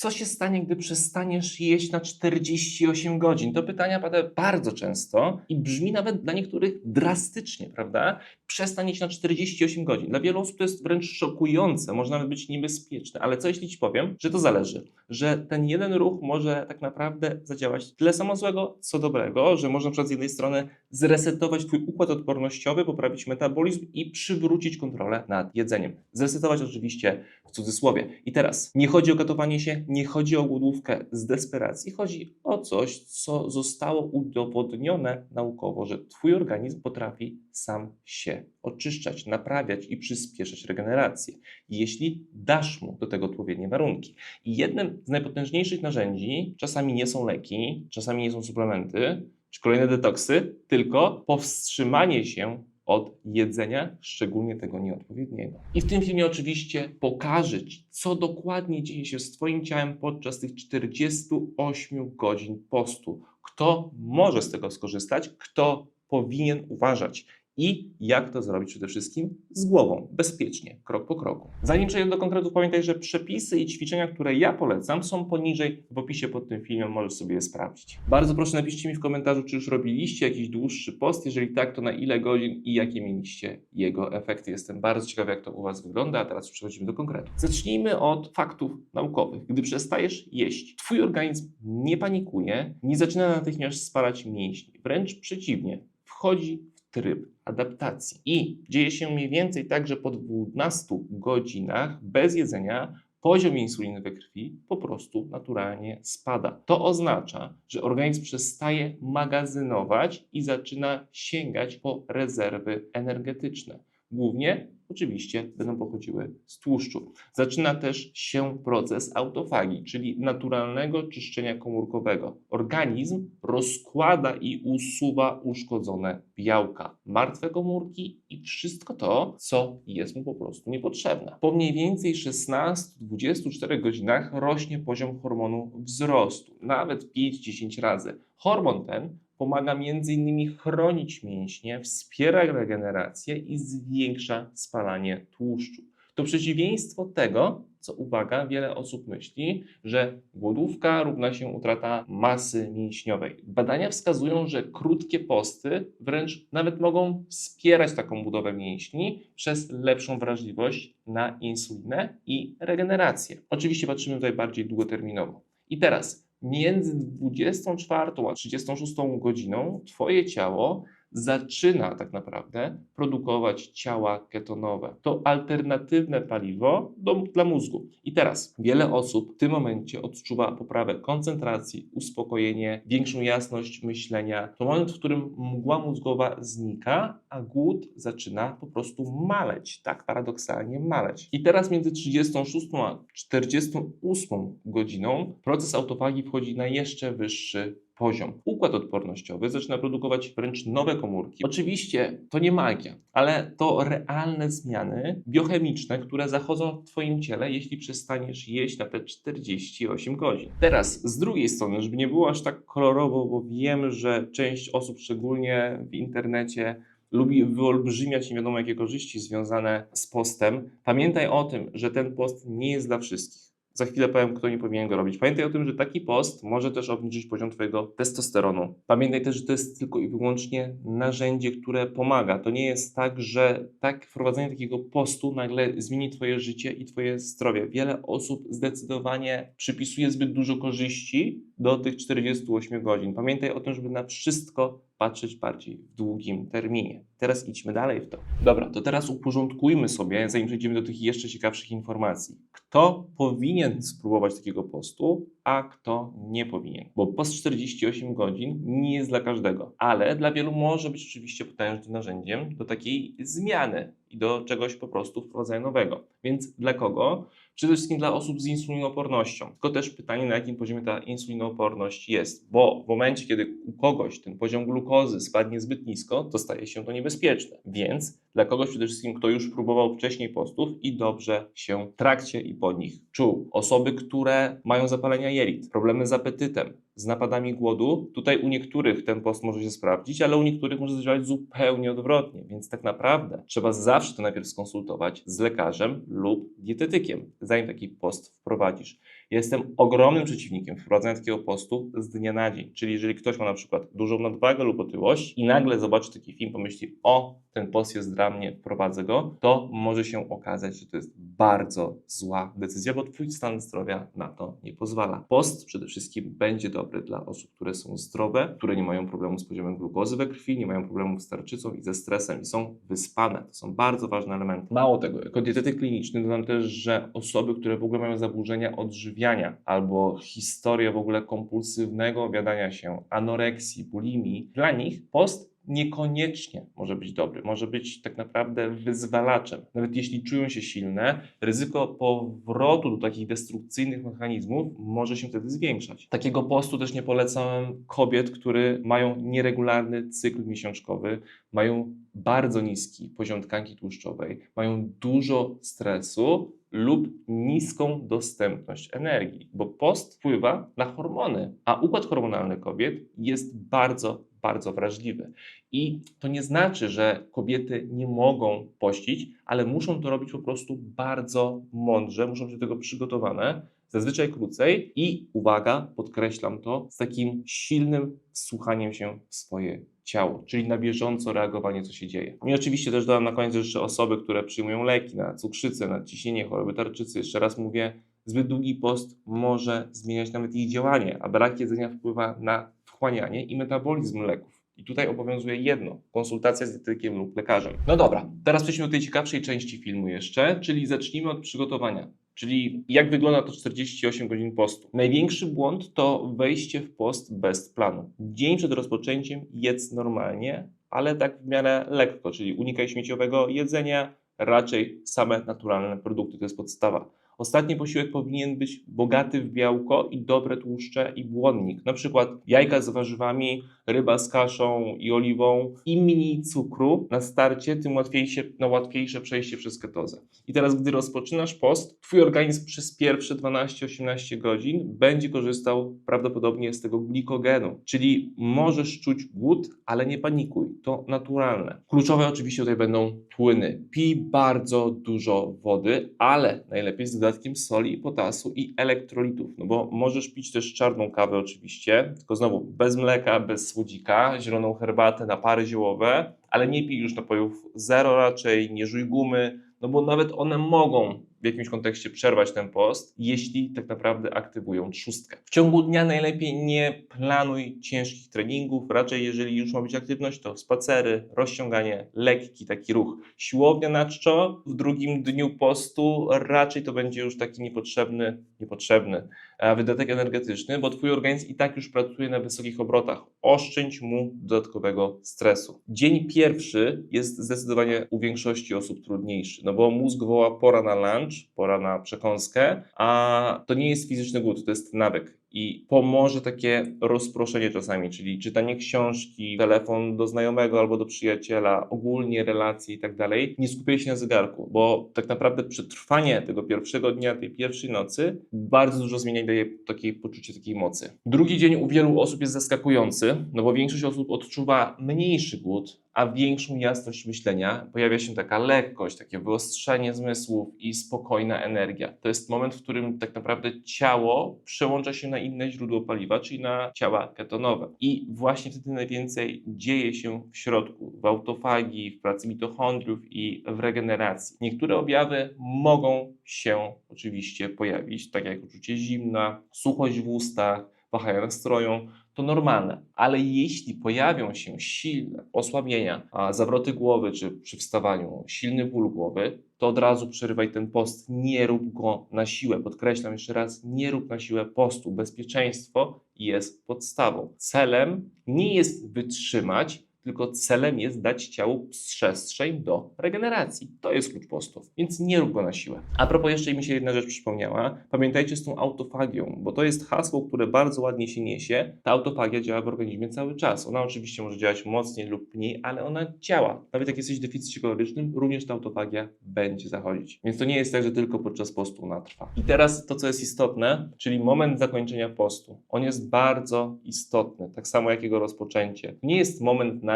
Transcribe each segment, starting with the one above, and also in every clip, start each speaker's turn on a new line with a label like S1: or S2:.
S1: Co się stanie, gdy przestaniesz jeść na 48 godzin? To pytania pada bardzo często i brzmi nawet dla niektórych drastycznie, prawda? Przestań jeść na 48 godzin. Dla wielu osób to jest wręcz szokujące, może nawet być niebezpieczne, ale co jeśli ci powiem, że to zależy, że ten jeden ruch może tak naprawdę zadziałać tyle samo złego, co dobrego, że można na przykład z jednej strony zresetować twój układ odpornościowy, poprawić metabolizm i przywrócić kontrolę nad jedzeniem. Zresetować oczywiście w cudzysłowie. I teraz nie chodzi o katowanie się, nie chodzi o głodówkę z desperacji, chodzi o coś, co zostało udowodnione naukowo, że twój organizm potrafi sam się oczyszczać, naprawiać i przyspieszać regenerację, jeśli dasz mu do tego odpowiednie warunki. I jednym z najpotężniejszych narzędzi czasami nie są leki, czasami nie są suplementy, czy kolejne detoksy, tylko powstrzymanie się od jedzenia, szczególnie tego nieodpowiedniego. I w tym filmie oczywiście pokażę Ci, co dokładnie dzieje się z Twoim ciałem podczas tych 48 godzin postu. Kto może z tego skorzystać, kto powinien uważać i jak to zrobić przede wszystkim z głową, bezpiecznie, krok po kroku. Zanim przejdę do konkretów, pamiętaj, że przepisy i ćwiczenia, które ja polecam, są poniżej w opisie pod tym filmem, możesz sobie je sprawdzić. Bardzo proszę napiszcie mi w komentarzu, czy już robiliście jakiś dłuższy post, jeżeli tak, to na ile godzin i jakie mieliście jego efekty. Jestem bardzo ciekawy, jak to u Was wygląda, a teraz przechodzimy do konkretów. Zacznijmy od faktów naukowych. Gdy przestajesz jeść, Twój organizm nie panikuje, nie zaczyna natychmiast spalać mięśni, wręcz przeciwnie, wchodzi tryb adaptacji. I dzieje się mniej więcej tak, że po 12 godzinach bez jedzenia poziom insuliny we krwi po prostu naturalnie spada. To oznacza, że organizm przestaje magazynować i zaczyna sięgać po rezerwy energetyczne. Głównie oczywiście będą pochodziły z tłuszczu. Zaczyna też się proces autofagii, czyli naturalnego czyszczenia komórkowego. Organizm rozkłada i usuwa uszkodzone białka, martwe komórki i wszystko to, co jest mu po prostu niepotrzebne. Po mniej więcej 16-24 godzinach rośnie poziom hormonu wzrostu, nawet 5-10 razy. Hormon ten pomaga m.in. chronić mięśnie, wspiera regenerację i zwiększa spalanie tłuszczu. To przeciwieństwo tego, co uwaga, wiele osób myśli, że głodówka równa się utrata masy mięśniowej. Badania wskazują, że krótkie posty wręcz nawet mogą wspierać taką budowę mięśni przez lepszą wrażliwość na insulinę i regenerację. Oczywiście patrzymy tutaj bardziej długoterminowo. I teraz między 24 a 36 godziną Twoje ciało zaczyna tak naprawdę produkować ciała ketonowe. To alternatywne paliwo do, dla mózgu. I teraz wiele osób w tym momencie odczuwa poprawę koncentracji, uspokojenie, większą jasność myślenia. To moment, w którym mgła mózgowa znika, a głód zaczyna po prostu maleć. Tak paradoksalnie maleć. I teraz między 36 a 48 godziną proces autofagii wchodzi na jeszcze wyższy poziom. Układ odpornościowy zaczyna produkować wręcz nowe komórki. Oczywiście to nie magia, ale to realne zmiany biochemiczne, które zachodzą w Twoim ciele, jeśli przestaniesz jeść na te 48 godzin. Teraz z drugiej strony, żeby nie było aż tak kolorowo, bo wiem, że część osób, szczególnie w internecie, lubi wyolbrzymiać nie wiadomo jakie korzyści związane z postem. Pamiętaj o tym, że ten post nie jest dla wszystkich. Za chwilę powiem, kto nie powinien go robić. Pamiętaj o tym, że taki post może też obniżyć poziom Twojego testosteronu. Pamiętaj też, że to jest tylko i wyłącznie narzędzie, które pomaga. To nie jest tak, że tak wprowadzenie takiego postu nagle zmieni Twoje życie i Twoje zdrowie. Wiele osób zdecydowanie przypisuje zbyt dużo korzyści do tych 48 godzin. Pamiętaj o tym, żeby na wszystko patrzeć bardziej w długim terminie. Teraz idźmy dalej w to. Dobra, to teraz uporządkujmy sobie, zanim przejdziemy do tych jeszcze ciekawszych informacji. Kto powinien spróbować takiego postu, a kto nie powinien? Bo post 48 godzin nie jest dla każdego, ale dla wielu może być oczywiście potężnym narzędziem do takiej zmiany i do czegoś po prostu wprowadzenia nowego. Więc dla kogo? Przede wszystkim dla osób z insulinoopornością. Tylko też pytanie, na jakim poziomie ta insulinooporność jest, bo w momencie, kiedy u kogoś ten poziom glukozy spadnie zbyt nisko, to staje się to niebezpieczne. Więc dla kogoś przede wszystkim, kto już próbował wcześniej postów i dobrze się trakcie i po nich czuł. Osoby, które mają zapalenia jelit, problemy z apetytem, z napadami głodu. Tutaj u niektórych ten post może się sprawdzić, ale u niektórych może zadziałać zupełnie odwrotnie. Więc tak naprawdę trzeba zawsze to najpierw skonsultować z lekarzem lub dietetykiem, zanim taki post wprowadzisz. Jestem ogromnym przeciwnikiem wprowadzania takiego postu z dnia na dzień. Czyli jeżeli ktoś ma na przykład dużą nadwagę lub otyłość i nagle zobaczy taki film, pomyśli, o, ten post jest dla mnie, wprowadzę go, to może się okazać, że to jest bardzo zła decyzja, bo twój stan zdrowia na to nie pozwala. Post przede wszystkim będzie dobry dla osób, które są zdrowe, które nie mają problemu z poziomem glukozy we krwi, nie mają problemów z tarczycą i ze stresem i są wyspane. To są bardzo ważne elementy. Mało tego, jako dietetyk kliniczny dodam też, że osoby, które w ogóle mają zaburzenia odżywiania albo historię w ogóle kompulsywnego obiadania się, anoreksji, bulimii, dla nich post niekoniecznie może być dobry, może być tak naprawdę wyzwalaczem. Nawet jeśli czują się silne, ryzyko powrotu do takich destrukcyjnych mechanizmów może się wtedy zwiększać. Takiego postu też nie polecam kobiet, które mają nieregularny cykl miesiączkowy, mają bardzo niski poziom tkanki tłuszczowej, mają dużo stresu lub niską dostępność energii, bo post wpływa na hormony, a układ hormonalny kobiet jest bardzo, bardzo wrażliwy. I to nie znaczy, że kobiety nie mogą pościć, ale muszą to robić po prostu bardzo mądrze, muszą być do tego przygotowane, zazwyczaj krócej i uwaga, podkreślam to, z takim silnym wsłuchaniem się w swoje ciało, czyli na bieżąco reagowanie, co się dzieje. I oczywiście też dodam na koniec jeszcze osoby, które przyjmują leki na cukrzycę, na ciśnienie, choroby tarczycy. Jeszcze raz mówię, zbyt długi post może zmieniać nawet ich działanie, a brak jedzenia wpływa na wchłanianie i metabolizm leków. I tutaj obowiązuje jedno: konsultacja z dietetykiem lub lekarzem. No dobra, teraz przejdźmy do tej ciekawszej części filmu jeszcze, czyli zacznijmy od przygotowania. Czyli jak wygląda to 48 godzin postu? Największy błąd to wejście w post bez planu. Dzień przed rozpoczęciem jedz normalnie, ale tak w miarę lekko, czyli unikaj śmieciowego jedzenia, raczej same naturalne produkty, to jest podstawa. Ostatni posiłek powinien być bogaty w białko i dobre tłuszcze i błonnik. Na przykład jajka z warzywami, ryba z kaszą i oliwą. Im mniej cukru na starcie, tym łatwiejsze, no łatwiejsze przejście przez ketozę. I teraz, gdy rozpoczynasz post, twój organizm przez pierwsze 12-18 godzin będzie korzystał prawdopodobnie z tego glikogenu. Czyli możesz czuć głód, ale nie panikuj. To naturalne. Kluczowe oczywiście tutaj będą płyny. Pij bardzo dużo wody, ale najlepiej z dodatkiem soli i potasu i elektrolitów. No bo możesz pić też czarną kawę oczywiście, tylko znowu bez mleka, bez słodzika, zieloną herbatę, napary ziołowe, ale nie pij już napojów zero raczej, nie żuj gumy, no bo nawet one mogą w jakimś kontekście przerwać ten post, jeśli tak naprawdę aktywują trzustkę. W ciągu dnia najlepiej nie planuj ciężkich treningów, raczej jeżeli już ma być aktywność, to spacery, rozciąganie, lekki taki ruch. Siłownia na czczo w drugim dniu postu raczej to będzie już taki niepotrzebny, niepotrzebny e, wydatek energetyczny, bo twój organizm i tak już pracuje na wysokich obrotach. Oszczędź mu dodatkowego stresu. Dzień pierwszy jest zdecydowanie u większości osób trudniejszy, no bo mózg woła pora na lunch, pora na przekąskę, a to nie jest fizyczny głód, to jest nawyk. I pomoże takie rozproszenie czasami, czyli czytanie książki, telefon do znajomego albo do przyjaciela, ogólnie relacje i tak dalej. Nie skupiaj się na zegarku, bo tak naprawdę przetrwanie tego pierwszego dnia, tej pierwszej nocy bardzo dużo zmienia i daje takie poczucie takiej mocy. Drugi dzień u wielu osób jest zaskakujący, no bo większość osób odczuwa mniejszy głód, a większą jasność myślenia. Pojawia się taka lekkość, takie wyostrzenie zmysłów i spokojna energia. To jest moment, w którym tak naprawdę ciało przełącza się na inne źródło paliwa, czyli na ciała ketonowe. I właśnie wtedy najwięcej dzieje się w środku, w autofagii, w pracy mitochondriów i w regeneracji. Niektóre objawy mogą się oczywiście pojawić, tak jak uczucie zimna, suchość w ustach, wahania nastroju, to normalne. Ale jeśli pojawią się silne osłabienia, a zawroty głowy czy przy wstawaniu, silny ból głowy, to od razu przerywaj ten post. Nie rób go na siłę. Podkreślam jeszcze raz, nie rób na siłę postu. Bezpieczeństwo jest podstawą. Celem nie jest wytrzymać, tylko celem jest dać ciału przestrzeń do regeneracji. To jest klucz postu, więc nie rób go na siłę. A propos, jeszcze mi się jedna rzecz przypomniała. Pamiętajcie z tą autofagią, bo to jest hasło, które bardzo ładnie się niesie. Ta autofagia działa w organizmie cały czas. Ona oczywiście może działać mocniej lub mniej, ale ona działa. Nawet jak jesteś w deficycie kalorycznym, również ta autofagia będzie zachodzić. Więc to nie jest tak, że tylko podczas postu ona trwa. I teraz to, co jest istotne, czyli moment zakończenia postu. On jest bardzo istotny, tak samo jak jego rozpoczęcie. Nie jest moment na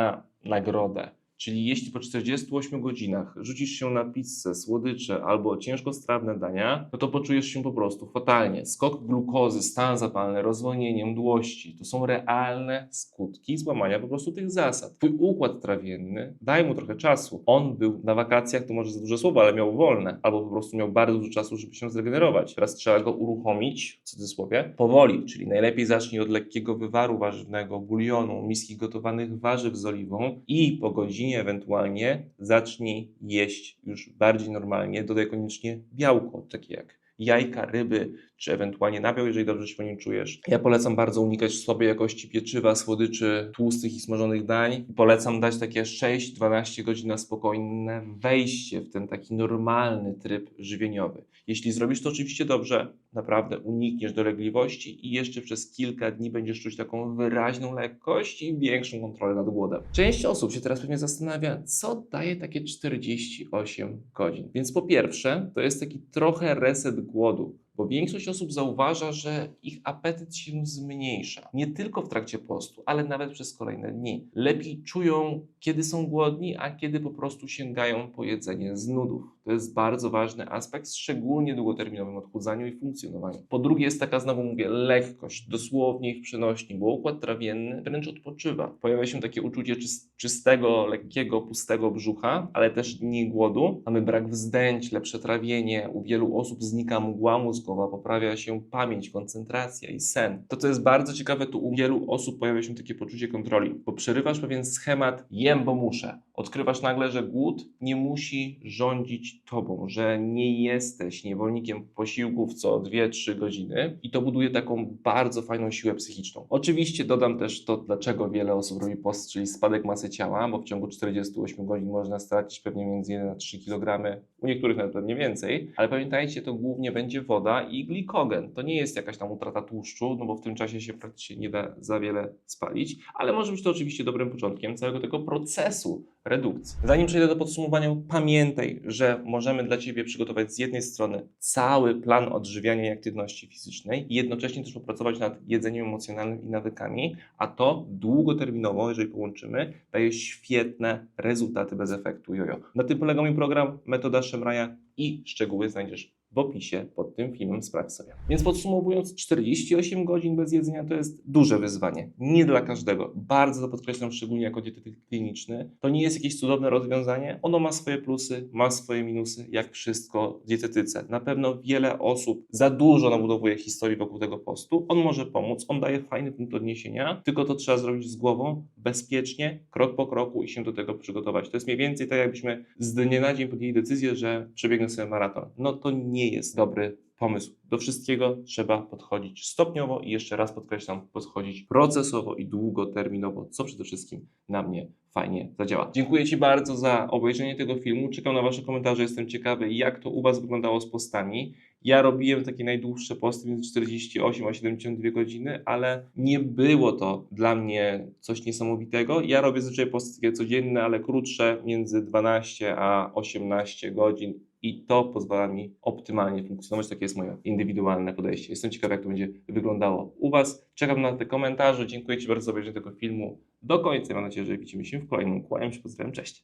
S1: nagrodę. Czyli jeśli po 48 godzinach rzucisz się na pizzę, słodycze albo ciężkostrawne dania, no to poczujesz się po prostu fatalnie. Skok glukozy, stan zapalny, rozwolnienie, mdłości to są realne skutki złamania po prostu tych zasad. Twój układ trawienny, daj mu trochę czasu. On był na wakacjach, to może za duże słowo, ale miał wolne, albo po prostu miał bardzo dużo czasu, żeby się zregenerować. Teraz trzeba go uruchomić, w cudzysłowie, powoli, czyli najlepiej zacznij od lekkiego wywaru warzywnego, bulionu, miski gotowanych warzyw z oliwą i po godzinie ewentualnie zacznij jeść już bardziej normalnie. Dodaj koniecznie białko, takie jak jajka, ryby, czy ewentualnie nabiał, jeżeli dobrze się po nim czujesz. Ja polecam bardzo unikać słabej jakości pieczywa, słodyczy, tłustych i smażonych dań. Polecam dać takie 6-12 godzin na spokojne wejście w ten taki normalny tryb żywieniowy. Jeśli zrobisz to oczywiście dobrze, naprawdę unikniesz dolegliwości i jeszcze przez kilka dni będziesz czuć taką wyraźną lekkość i większą kontrolę nad głodem. Część osób się teraz pewnie zastanawia, co daje takie 48 godzin. Więc po pierwsze, to jest taki trochę reset głodu. Bo większość osób zauważa, że ich apetyt się zmniejsza. Nie tylko w trakcie postu, ale nawet przez kolejne dni. Lepiej czują, kiedy są głodni, a kiedy po prostu sięgają po jedzenie z nudów. To jest bardzo ważny aspekt, szczególnie długoterminowym odchudzaniu i funkcjonowaniu. Po drugie jest taka, znowu mówię, lekkość, dosłownie i w przenośni, bo układ trawienny wręcz odpoczywa. Pojawia się takie uczucie czys- czystego, lekkiego, pustego brzucha, ale też dni głodu. Mamy brak wzdęć, lepsze trawienie. U wielu osób znika mgła poprawia się pamięć, koncentracja i sen. To, co jest bardzo ciekawe, to u wielu osób pojawia się takie poczucie kontroli, bo przerywasz pewien schemat jem, bo muszę. Odkrywasz nagle, że głód nie musi rządzić tobą, że nie jesteś niewolnikiem posiłków co 2-3 godziny i to buduje taką bardzo fajną siłę psychiczną. Oczywiście dodam też to, dlaczego wiele osób robi post, czyli spadek masy ciała, bo w ciągu 48 godzin można stracić pewnie między 1 a 3 kg, u niektórych nawet pewnie więcej, ale pamiętajcie, to głównie będzie woda i glikogen. To nie jest jakaś tam utrata tłuszczu, no bo w tym czasie się praktycznie nie da za wiele spalić, ale może być to oczywiście dobrym początkiem całego tego procesu redukcji. Zanim przejdę do podsumowania, pamiętaj, że możemy dla Ciebie przygotować z jednej strony cały plan odżywiania i aktywności fizycznej i jednocześnie też popracować nad jedzeniem emocjonalnym i nawykami, a to długoterminowo, jeżeli połączymy, daje świetne rezultaty bez efektu jojo. Na tym polega mój program Metoda Szemraja i szczegóły znajdziesz w opisie pod tym filmem sprawdź sobie. Więc podsumowując, 48 godzin bez jedzenia to jest duże wyzwanie. Nie dla każdego. Bardzo to podkreślam, szczególnie jako dietetyk kliniczny. To nie jest jakieś cudowne rozwiązanie. Ono ma swoje plusy, ma swoje minusy, jak wszystko w dietetyce. Na pewno wiele osób za dużo nabudowuje historii wokół tego postu. On może pomóc, on daje fajny punkt odniesienia, tylko to trzeba zrobić z głową, bezpiecznie, krok po kroku i się do tego przygotować. To jest mniej więcej tak, jakbyśmy z dnia na dzień podjęli decyzję, że przebiegnę sobie maraton. No to nie jest dobry pomysł. Do wszystkiego trzeba podchodzić stopniowo i jeszcze raz podkreślam, podchodzić procesowo i długoterminowo, co przede wszystkim na mnie fajnie zadziała. Dziękuję Ci bardzo za obejrzenie tego filmu. Czekam na Wasze komentarze. Jestem ciekawy, jak to u Was wyglądało z postami. Ja robiłem takie najdłuższe posty między 48 a 72 godziny, ale nie było to dla mnie coś niesamowitego. Ja robię zazwyczaj posty takie codzienne, ale krótsze, między 12 a 18 godzin i to pozwala mi optymalnie funkcjonować. Takie jest moje indywidualne podejście. Jestem ciekaw, jak to będzie wyglądało u Was. Czekam na te komentarze. Dziękuję Ci bardzo za obejrzenie tego filmu do końca. Mam nadzieję, że widzimy się w kolejnym. Kłaniam się, pozdrawiam, cześć.